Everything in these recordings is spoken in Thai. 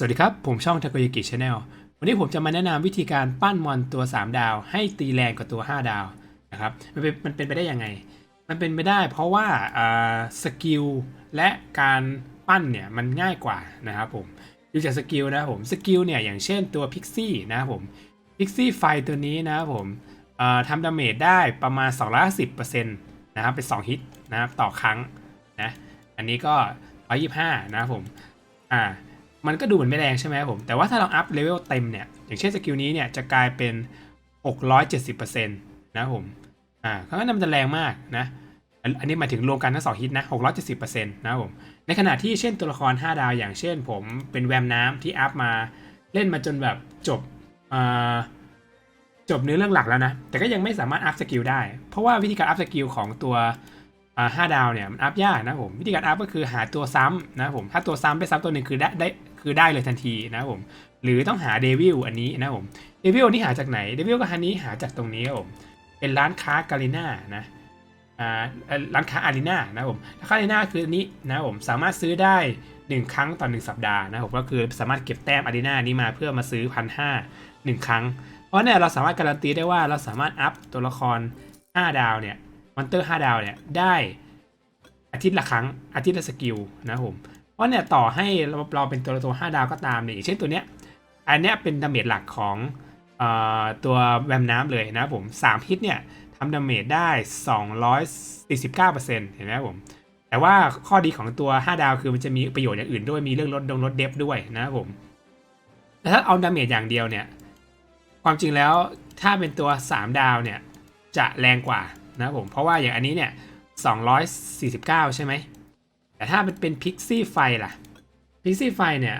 สวัสดีครับ ผมช่อง t a k o y a k i Channel วันนี้ผมจะมาแนะนำวิธีการปั้นมอนตัว 3 ดาว ให้ตีแรงกว่าตัว 5 ดาวนะครับมันเป็นมันเป็นไปได้ยังไง มันเป็นไปได้เพราะว่าสกิลและการปั้นเนี่ยมันง่ายกว่านะครับผมดูจากสกิลนะผมสกิลเนี่ยอย่างเช่นตัวพิกซี่นะครับผมพิกซี่ไฟตัวนี้นะครับผมทำดาเมจได้ประมาณ210%นะครับเป็น 2 ฮิตนะครับต่อครั้งนะอันนี้ก็ 125 นะครับผมอ่า มันก็ดูเหมือนไม่แรงใช่ไหมครับผม แต่ว่าถ้าเราอัพเลเวลเต็มเนี่ย อย่างเช่นสกิลนี้เนี่ยจะกลายเป็น 670%นะครับผม อ่าเพราะงั้นมันจะแรงมากนะ อันนี้หมายถึงรวมกันทั้งสองฮิตนะ 670%นะครับผม ในขณะที่เช่นตัวละคร 5 ดาวอย่างเช่น ผมเป็นแวมน้ำที่อัพมาเล่นมาจนแบบจบอ่าจบเนื้อเรื่องหลักแล้วนะ แต่ก็ยังไม่สามารถอัพสกิลได้ เพราะว่าวิธีการอัพสกิลของตัวอ่าห้าดาวเนี่ยมันอัพยากนะผม วิธีการอัพก็คือหาตัวซ้ำนะผม ถ้าตัวซ้ำไปซ้ำตัวหนึ่งคือได้ได้ คือได้เลยทันทีนะผมหรือต้องหาเดวิลอันนี้นะผมเดวิลนี่หาจากไหนเดวิลก็ฮันนี้หาจากตรงนี้ครับผมเป็นร้านค้าการีน่านะร้านค้าอารีนานะผมร้านค้าอารีนาคืออันนี้นะผมสามารถซื้อได้ 1 ครั้งต่อ 1 สัปดาห์นะผมก็คือสามารถเก็บแต้มอารีนานี้มาเพื่อมาซื้อพันห้าหนึ่งครั้ง เพราะเนี่ยเราสามารถการันตีได้ว่าเราสามารถอัพตัวละคร 5 ดาวเนี่ยมอนเตอร์ 5 ดาวเนี่ยได้อาทิตย์ละครั้งอาทิตย์ละสกิลนะครับผม เพราะเนี่ยต่อให้เราเราเป็นตัวตัว5ดาวก็ตามเนี่ยอย่างเช่นตัวเนี้ยอันเนี้ยเป็นดาเมจหลักของออตัวแวมน้ำเลยนะผม3ฮิตเนี่ยทำดาเมจได้ 249%เห็นไหมครับผม แต่ว่าข้อดีของตัว 5 ดาวคือมันจะมีประโยชน์อย่างอื่นด้วยมีเรื่องลดดงลดเดฟด้วยนะครับผมแต่ถ้าเอาดาเมจอย่างเดียวเนี่ย ความจริงแล้วถ้าเป็นตัว 3 ดาวเนี่ย จะแรงกว่านะครับผม เพราะว่าอย่างอันนี้เนี่ย 249 ใช่ไหม แต่ถ้ามันเป็นพิกซี่ไฟล่ะพิกซี่ไฟเนี่ย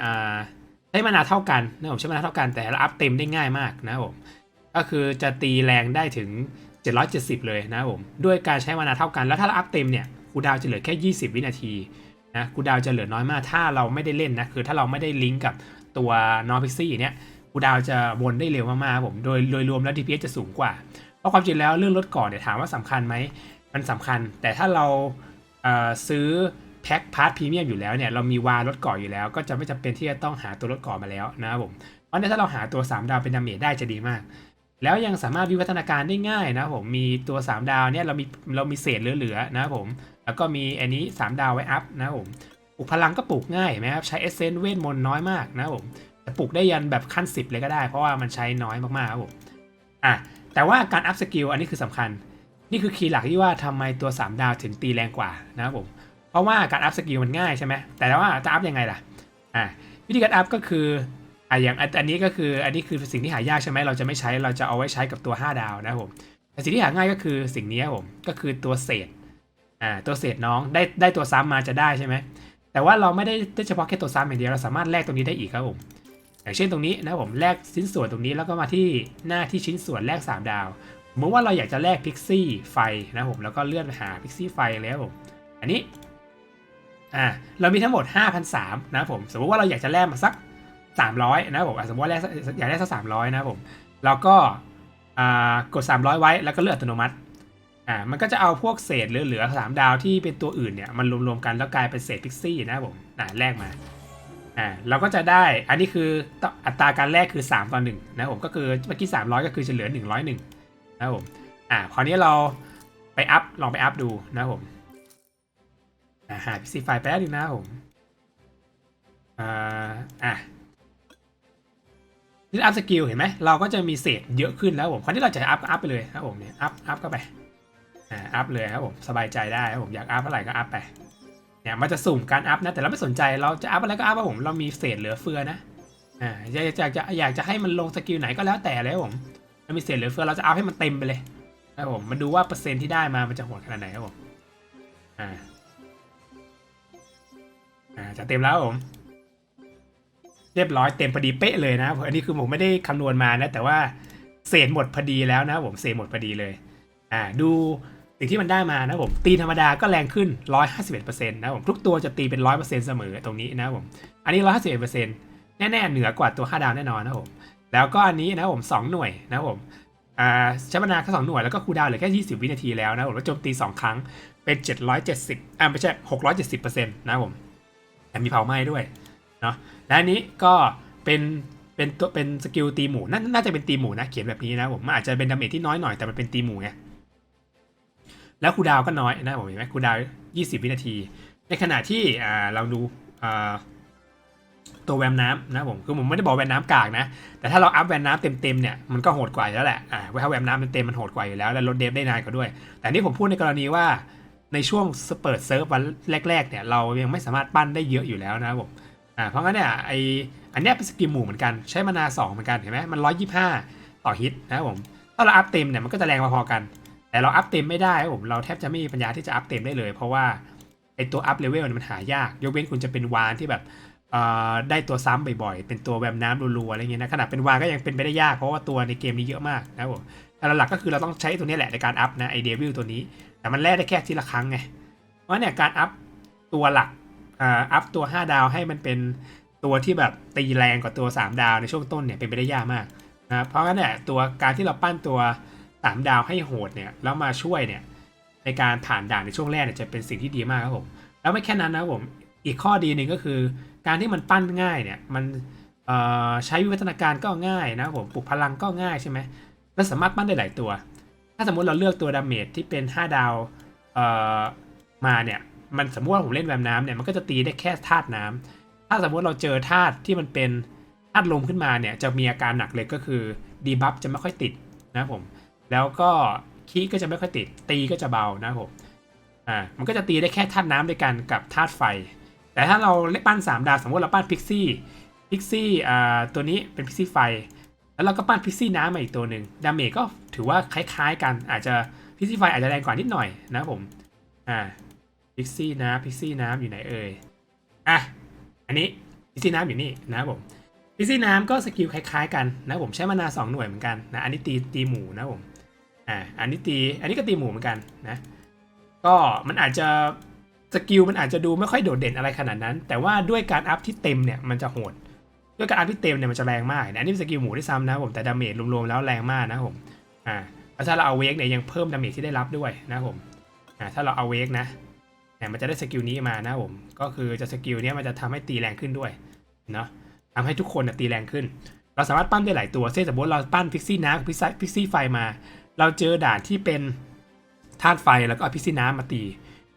ใช้มานาเท่ากันนะผมใช้มานาเท่ากันแต่เราอัพเต็มได้ง่ายมากนะผมก็คือจะตีแรงได้ถึง 770 เลยนะผมด้วยการใช้มานาเท่ากัน แล้วถ้าเราอัพเต็มเนี่ยคูดาวจะเหลือแค่ 20 วินาทีนะคูดาวจะเหลือน้อยมากถ้าเราไม่ได้เล่นนะคือถ้าเราไม่ได้ลิงก์กับตัวนอพิกซี่เนี่ยคูดาวจะวนได้เร็วมากๆผมโดยโดยรวมแล้ว DPS จะสูงกว่า เพราะความจริงแล้วเรื่องลดก่อนเนี่ยถามว่าสำคัญไหมมันสำคัญ แต่ถ้าเราเซื้อ แพ็คพาร์ทพรีเมียมอยู่แล้วเนี่ยเรามีวาลดก่ออยู่แล้ว ก็จะไม่จำเป็นที่จะต้องหาตัวลดก่อมาแล้วนะครับผมเพราะนั้นถ้าเราหาตัว 3 ดาวเป็นดาเมจได้จะดีมาก แล้วยังสามารถวิวัฒนาการได้ง่ายนะครับผมมีตัว 3 ดาวเนี่ยเรามีเรามีเศษเหลือๆนะครับผมแล้วก็มีอันนี้ 3 ดาวไว้อัพนะครับผมปลูกพลังก็ปลูกง่ายไหมครับใช้เอเซนต์เวทมนต์น้อยมากนะครับผมแต่ปลูกได้ยันแบบขั้น 10 เลยก็ได้ เพราะว่ามันใช้น้อยมากๆครับผมอะแต่ว่าการอัพสกิลอันนี้คือสำคัญ นี่คือคีย์หลักที่ว่าทำไมตัว 3 ดาวถึงตีแรงกว่านะครับผม เพราะว่าการอัพสกิลมันง่ายใช่ไหมแต่ว่าจะอัพยังไงล่ะอ่าวิธีการอัพก็คืออ่าอย่างอันนี้ก็คืออันนี้คือสิ่งที่หายากใช่ไหมเราจะไม่ใช้เราจะเอาไว้ใช้กับตัว 5 ดาวนะครับผมแต่สิ่งที่หาง่ายก็คือสิ่งนี้ครับผมก็คือตัวเศษอ่าตัวเศษน้องได้ได้ตัวซ้ำมาจะได้ใช่ไหมแต่ว่าเราไม่ได้ได้เฉพาะแค่ตัวซ้ำอย่างเดียวเราสามารถแลกตรงนี้ได้อีกครับผมอย่างเช่นตรงนี้นะครับผมแลกชิ้นส่วนตรงนี้แล้วก็มาที่หน้าที่ชิ้นส่วนแลก 3 ดาวสมมติว่าเราอยากจะแลกพิกซี่ไฟนะครับผมแล้วก็เลื่อนไปหาพิกซี่ไฟเลยครับผมอันนี้ อ่าเรามีทั้งหมด 5,003นะผมสมมติว่าเราอยากจะแลกมาสัก 300นะผมสมมติว่าแลกอยากได้สัก 300 นะผมเราก็อ่ากด 300 ไว้แล้วก็เลือกอัตโนมัติอ่ามันก็จะเอาพวกเศษเหลือๆสามดาวที่เป็นตัวอื่นเนี่ยมันรวมๆกันแล้วกลายเป็นเศษพิกซี่นะผมอ่าแลกมาอ่าเราก็จะได้อันนี้คืออัตราการแลกคือ 3 ต่อ1นะผมก็คือเมื่อกี้ 300 ก็คือจะเหลือ 101นะครับผมอ่าคราวนี้เราไปอัพลองไปอัพดูนะผม หาพิซีไฟล์แป๊บนึงนะผมอ่าอะนี่อัพสกิลเห็นไหมเราก็จะมีเศษเยอะขึ้นแล้วผมคราวนี้เราจะอัพอัพไปเลยครับผมเนี่ยอัพอัพเข้าไปอ่าอัพเลยครับผมสบายใจได้ครับผมอยากอัพเท่าไหร่ก็อัพไปเนี่ยมันจะสุ่มการอัพนะแต่เราไม่สนใจเราจะอัพอะไรก็อัพครับผมเรามีเศษเหลือเฟือนะอ่าอยากจะอยากจะอยากจะให้มันลงสกิลไหนก็แล้วแต่เลยครับผมเรามีเศษเหลือเฟือเราจะอัพให้มันเต็มไปเลยครับผมมันดูว่าเปอร์เซ็นต์ที่ได้มามันจะโหดขนาดไหนครับผมอ่า อ่าจะเต็มแล้วผมเรียบร้อยเต็มพอดีเป๊ะเลยนะอันนี้คือผมไม่ได้คำนวณมานะแต่ว่าเศษหมดพอดีแล้วนะผมเศษหมดพอดีเลยอ่าดูสิ่งที่มันได้มานะผมตีธรรมดาก็แรงขึ้น 151%นะครับผมทุกตัวจะตีเป็น 100%เสมอตรงนี้นะผมอันนี้ 151%แน่ๆเหนือกว่าตัว5ดาวแน่นอนนะผมแล้วก็อันนี้นะผม 2 หน่วยนะผมอ่าใช้มานาแค่2หน่วยแล้วก็คูดาวเหลือแค่ 20 วินาทีแล้วนะผมแล้วโจมตี 2 ครั้งเป็น 770อ่าไม่ใช่ 670%นะผม แต่มีเผาไหม้ด้วยเนาะและอันนี้ก็เป็นเป็นตัวเป็นสกิลตีหมู่นน่าจะเป็นตีหมูนะเขียนแบบนี้นะผมอาจจะเป็นดาเมจที่น้อยหน่อยแต่มันเป็นตีหมูไงแล้วคูดาวก็น้อยนะผมเห็นไหมคูดาว 20 วินาที ในขณะที่อ่าเราดูอ่าตัวแวมน้ำนะผมคือผมไม่ได้บอกแวมน้ำกากนะ แต่ถ้าเราอัพแวมน้ำเต็มๆเนี่ยมันก็โหดกว่าอยู่แล้วแหละอ่าถ้าแวมน้ำเต็มๆมันโหดกว่าอยู่แล้ว แล้วลดเดฟได้นานกว่าด้วย แต่นี่ผมพูดในกรณีว่า ในช่วงเปิดเซิร์ฟวันแรกๆเนี่ยเรายังไม่สามารถปั้นได้เยอะอยู่แล้วนะครับผมอ่าเพราะงั้นเนี่ยไออันเนี้ยเป็นสกิลหมู่เหมือนกันใช้มานาสองเหมือนกันเห็นไหมมันร้อยยี่ห้าต่อฮิตนะครับผมถ้าเราอัพเต็มเนี่ยมันก็จะแรงพอๆกัน แต่เราอัพเต็มไม่ได้ครับผมเราแทบจะไม่มีปัญญาที่จะอัพเต็มได้เลย เพราะว่าไอตัวอัพเลเวลมันหายาก ยกเว้นคุณจะเป็นวานที่แบบเอ่อได้ตัวซ้ำบ่อยๆ เป็นตัวแวมน้ำรัวๆอะไรเงี้ยนะขนาดเป็นวานก็ยังเป็นไปได้ยากเพราะว่าตัวในเกมนี้เยอะมากนะครับผม แต่หลักก็คือเราต้องใช้ตัวนี้แหละในการอัพนะไอเดวิลตัวนี้ แต่มันแลกได้แค่ทีละครั้งไง เพราะเนี่ยการอัพตัวหลักอ่าอัพตัว 5 ดาวให้มันเป็นตัวที่แบบตีแรงกว่าตัว 3 ดาวในช่วงต้นเนี่ยเป็นไปได้ยากมากนะเพราะงั้นเนี่ยตัวการที่เราปั้นตัว3ดาวให้โหดเนี่ยแล้วมาช่วยเนี่ยในการผ่านด่านในช่วงแรกเนี่ยจะเป็นสิ่งที่ดีมากครับผมแล้วไม่แค่นั้นนะผมอีกข้อดีหนึ่งก็คือ การที่มันปั้นง่ายเนี่ยมันเอ่อใช้วิวัฒนาการก็ง่ายนะผมปลุกพลังก็ง่ายใช่ไหม และสามารถปั้นได้หลายตัว ถ้าสมมติเราเลือกตัวดาเมจที่เป็น 5 ดาวเอ่อมาเนี่ยมันสมมติว่าผมเล่นแวมน้ำเนี่ยมันก็จะตีได้แค่ธาตุน้ำถ้าสมมติเราเจอธาตุที่มันเป็นธาตุลมขึ้นมาเนี่ยจะมีอาการหนักเลยก็คือดีบัฟจะไม่ค่อยติดนะผมแล้วก็คีก็จะไม่ค่อยติดตีก็จะเบานะผมอ่ามันก็จะตีได้แค่ธาตุน้ำด้วยกันกับธาตุไฟ แต่ถ้าเราเล่นปั้น 3 ดาวสมมติเราปั้นพิกซี่พิกซี่อ่าตัวนี้เป็นพิกซี่ไฟ แล้วเราก็ปั้นพิกซี่น้ำมาอีกตัวหนึ่งดาเมจก็ถือว่าคล้ายๆกันอาจจะพิกซี่ไฟอาจจะแรงกว่านิดหน่อยนะผมอ่าพิกซี่น้ำพิกซี่น้ำอยู่ไหนเอ่ยอะอันนี้พิกซี่น้ำอยู่นี่นะผมพิกซี่น้ำก็สกิลคล้ายๆกันนะผมใช้มานาสองหน่วยเหมือนกันนะอันนี้ตีตีหมูนะผมอ่าอันนี้ตีอันนี้ก็ตีหมูเหมือนกันนะก็มันอาจจะสกิลมันอาจจะดูไม่ค่อยโดดเด่นอะไรขนาดนั้น แต่ว่าด้วยการอัพที่เต็มเนี่ยมันจะโหด ด้วยการอัพที่เต็มเนี่ยมันจะแรงมากนะอันนี้เป็นสกิลหมูที่ซ้ำนะผมแต่ดาเมจรวมๆแล้วแรงมากนะผมอ่าแล้วถ้าเราเอาเวกเนี่ยยังเพิ่มดาเมจที่ได้รับด้วยนะผมอ่าถ้าเราเอาเวกนะเนี่ยมันจะได้สกิลนี้มานะผมก็คือจะสกิลเนี้ยมันจะทำให้ตีแรงขึ้นด้วยเนาะทำให้ทุกคนนะตีแรงขึ้น เราสามารถปั้นได้หลายตัวเช่นสมมติเราปั้นพิกซี่น้ำพิกซี่พิกซี่ไฟมา เราเจอด่านที่เป็นธาตุไฟแล้วก็เอาพิกซี่น้ำมาตี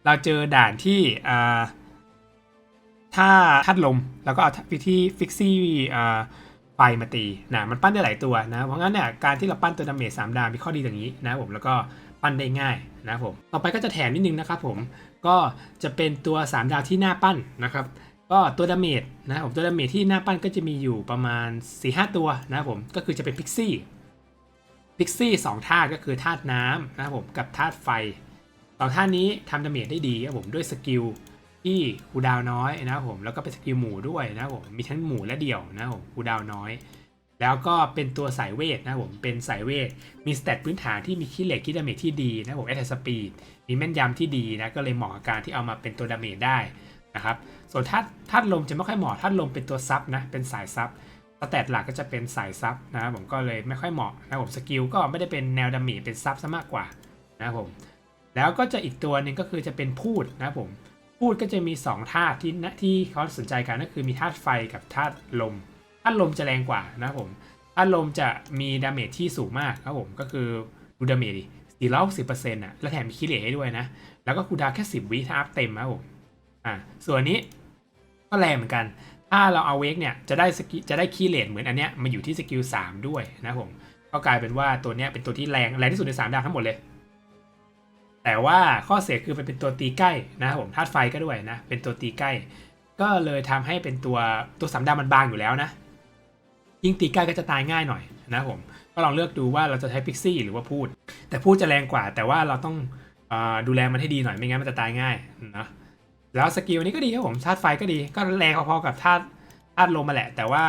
เราเจอด่านที่อ่า ถ้าธาตุลมแล้วก็เอาพิธีฟิกซี่ไฟมาตีนะมันปั้นได้หลายตัวนะ เพราะงั้นเนี่ยการที่เราปั้นตัวดาเมจสามดาวมีข้อดีอย่างนี้นะผมแล้วก็ปั้นได้ง่ายนะผมต่อไปก็จะแถมนิดนึงนะครับผมก็จะเป็นตัว 3 ดาวที่หน้าปั้นนะครับก็ตัวดาเมจนะผมตัวดาเมจที่หน้าปั้นก็จะมีอยู่ประมาณ 4-5 ตัวนะผมก็คือจะเป็นพิกซี่พิกซี่สองธาตุก็คือธาตุน้ำนะครับผมกับธาตุไฟสองธาตุนี้ทำดาเมจได้ดีครับผมด้วยสกิล ที่คูดาวน้อยนะครับผมแล้วก็เป็นสกิลหมู่ด้วยนะครับผมมีทั้งหมู่และเดี่ยวนะครับผมคูดาวน้อย แล้วก็เป็นตัวสายเวทนะครับผมเป็นสายเวทมีสเตตพื้นฐานที่มีคิเหล็กคิดดาเมจที่ดีนะครับผมแอตแทสปีดมีแม่นยำที่ดีนะก็เลยเหมาะกับการที่เอามาเป็นตัวดาเมจได้นะครับส่วนธาตุธาตุลมจะไม่ค่อยเหมาะธาตุลมเป็นตัวซับนะเป็นสายซับสแตทหลักก็จะเป็นสายซับนะครับผมก็เลยไม่ค่อยเหมาะนะผมสกิลก็ไม่ได้เป็นแนวดาเมจเป็นซับซะมากกว่านะครับผมแล้วก็จะอีกตัวหนึ่งก็คือจะเป็นพูดนะครับผม พูดก็จะมี2ธาตุที่ที่เขาสนใจกันก็คือมีธาตุไฟกับธาตุลมธาตุลมจะแรงกว่านะครับผมธาตุลมจะมีดาเมจที่สูงมากครับผมก็คือดูดาเมจสี่ร้อยสิบเปอร์เซ็นต์อะแล้วแถมมีคิเลให้ด้วยนะ แล้วก็คูดาแค่สิบวิถ้าอัพเต็มนะครับผมอ่าส่วนนี้ก็แรงเหมือนกัน ถ้าเราเอาเวกเนี่ยจะได้สกิจะได้คีเลทเหมือนอันเนี้ยมาอยู่ที่สกิล3ด้วยนะผมก็กลายเป็นว่าตัวเนี้ยเป็นตัวที่แรงแรงที่สุดใน3ดาวทั้งหมดเลย แต่ว่าข้อเสียคือมันเป็นตัวตีใกล้นะครับผมธาตุไฟก็ด้วยนะ เป็นตัวตีใกล้ ก็เลยทำให้เป็นตัวตัวสามดาวมันบางอยู่แล้วนะ ยิ่งตีใกล้ก็จะตายง่ายหน่อยนะผมก็ลองเลือกดูว่าเราจะใช้พิกซี่หรือว่าพูด แต่พูดจะแรงกว่า แต่ว่าเราต้องอดูแลมันให้ดีหน่อยไม่งั้นมันจะตายง่ายนะแล้วสกิลนี้ก็ดีครับผมธาตุไฟก็ดี ก็แรงพอๆกับธาตุธาตุลมมาแหละ แต่ว่า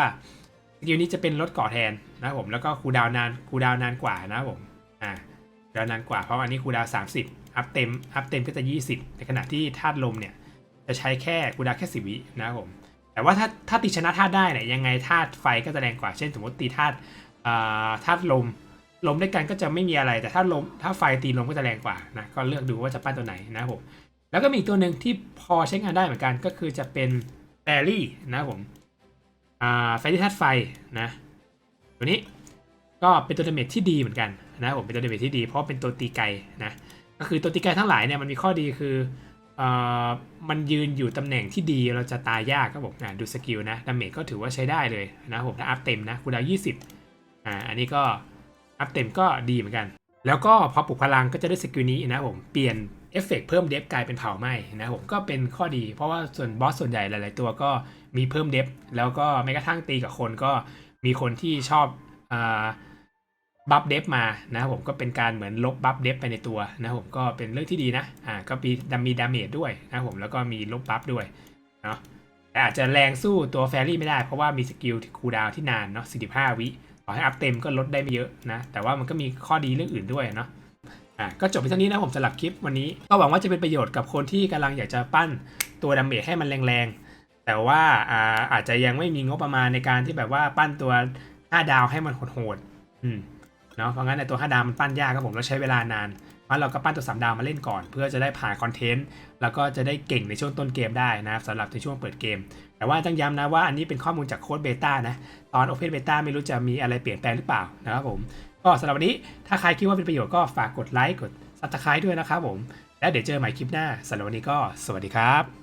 สกิลนี้จะเป็นลดเกาะแทนนะครับผมแล้วก็คูดาวนานคูดาวนานกว่านะครับผมอ่าคูดาวนานกว่าเพราะอันนี้คูดาวสามสิบ อัพเต็ม อัพเต็มก็จะยี่สิบในขณะที่ธาตุลมเนี่ยจะใช้แค่คูดาแค่สิบวินะครับผม แต่ว่าถ้าถ้าตีชนะธาตุได้เนี่ยยังไงธาตุไฟก็จะแรงกว่า เช่น สมมติตีธาตุอ่าธาตุลม ลมด้วยกันก็จะไม่มีอะไร แต่ถ้าลม ถ้าไฟตีลมก็จะแรงกว่านะ ก็เลือกดูว่าจะปั้นตัวไหนนะครับผม แล้วก็มีอีกตัวหนึ่งที่พอใช้งานได้เหมือนกันก็คือจะเป็นแบรี่นะครับผมอ่าไฟที่ธาตุไฟนะตัวนี้ก็เป็นตัวดาเมจที่ดีเหมือนกันนะผมเป็นตัวดาเมจที่ดีเพราะเป็นตัวตีไกลนะ ก็คือตัวตีไกลทั้งหลายเนี่ยมันมีข้อดีคือเอ่อมันยืนอยู่ตำแหน่งที่ดีเราจะตายยากครับผมอะดูสกิลนะดาเมจก็ถือว่าใช้ได้เลยนะผมถ้าอัพเต็มนะคูลดาว20อ่าอันนี้ก็อัพเต็มก็ดีเหมือนกัน แล้วก็พอปลุกพลังก็จะได้สกิลนี้นะผมเปลี่ยนเอฟเฟกต์เพิ่มเดฟกลายเป็นเผาไหม้นะผมก็เป็นข้อดี เพราะว่าส่วนบอสส่วนใหญ่หลาย ๆ ตัวก็มีเพิ่มเดฟแล้วก็แม้กระทั่งตีกับคนก็มีคนที่ชอบ บัฟเดฟมานะผมก็เป็นการเหมือนลบบัฟเดฟไปในตัวนะผมก็เป็นเรื่องที่ดีนะอ่าก็มีดามีดาเมจด้วยนะผมแล้วก็มีลบบัฟด้วยเนาะแต่อาจจะแรงสู้ตัวแฟรี่ไม่ได้เพราะว่ามีสกิลคูลดาวน์ที่นานเนาะ45 วิต่อให้อัพเต็มก็ลดได้ไม่เยอะนะ แต่ว่ามันก็มีข้อดีเรื่องอื่นด้วยเนาะอะก็จบไปเท่านี้นะผมสำหรับคลิปวันนี้ ก็หวังว่าจะเป็นประโยชน์กับคนที่กำลังอยากจะปั้นตัวดาเมจให้มันแรงๆ แต่ว่าอ่าอาจจะยังไม่มีงบประมาณในการที่แบบว่าปั้นตัว5ดาวให้มันโหดๆอืม เนาะเพราะงั้นในตัว 5 ดาวมันปั้นยากครับผมแล้วใช้เวลานานเพราเราก็ปั้นตัว 3 ดาวมาเล่นก่อน เพื่อจะได้ผ่านคอนเทนต์แล้วก็จะได้เก่งในช่วงต้นเกมได้นะครับสำหรับในช่วงเปิดเกม แต่ว่าต้องย้ำนะว่าอันนี้เป็นข้อมูลจากโค้ดเบต้านะตอน Open Beta ไม่รู้จะมีอะไรเปลี่ยนแปลงหรือเปล่านะครับผมก็สำหรับวันนี้ถ้าใครคิดว่าเป็นประโยชน์ก็ฝากกดไลค์กด Subscribe ด้วยนะครับผม แล้วเดี๋ยวเจอใหม่คลิปหน้าสำหรับวันนี้ก็สวัสดีครับ